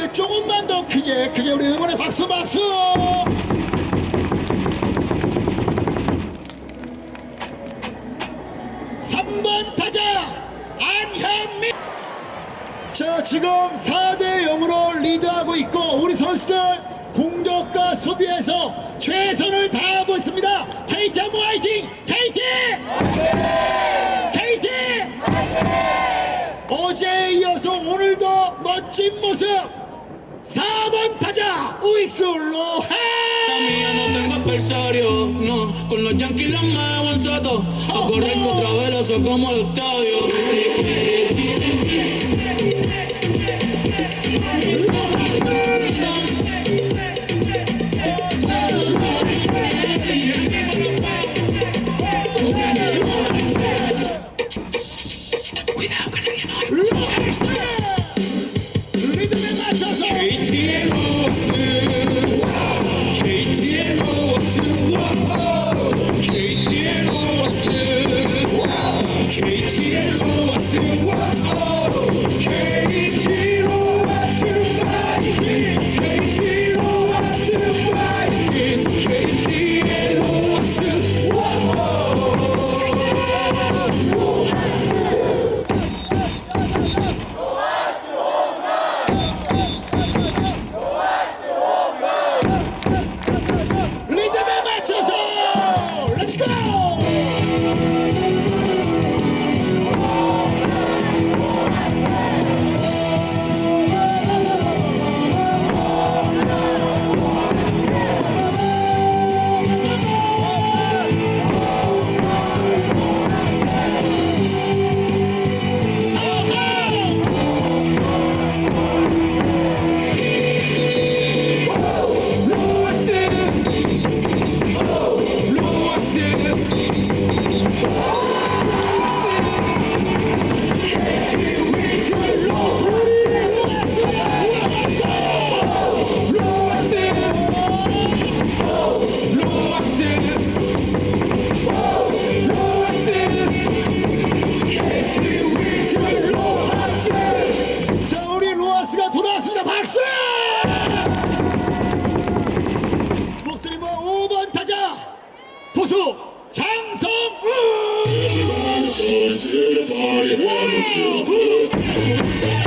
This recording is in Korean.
근데 조금만 더 크게 크게 우리 응원의 박수 박수! 삼 번 타자 안현민 자 지금 4대 0으로 리드하고 있고 우리 선수들 공격과 수비에서 최선을 다하고 있습니다. KT 한번 화이팅 멋진 모습 4번 타자 우익수 로해 mía no tengo adversario, no. Con los yankees las me avanzato. A correr contra veloso como el estadio. tiempo hace un Is anybody one of you?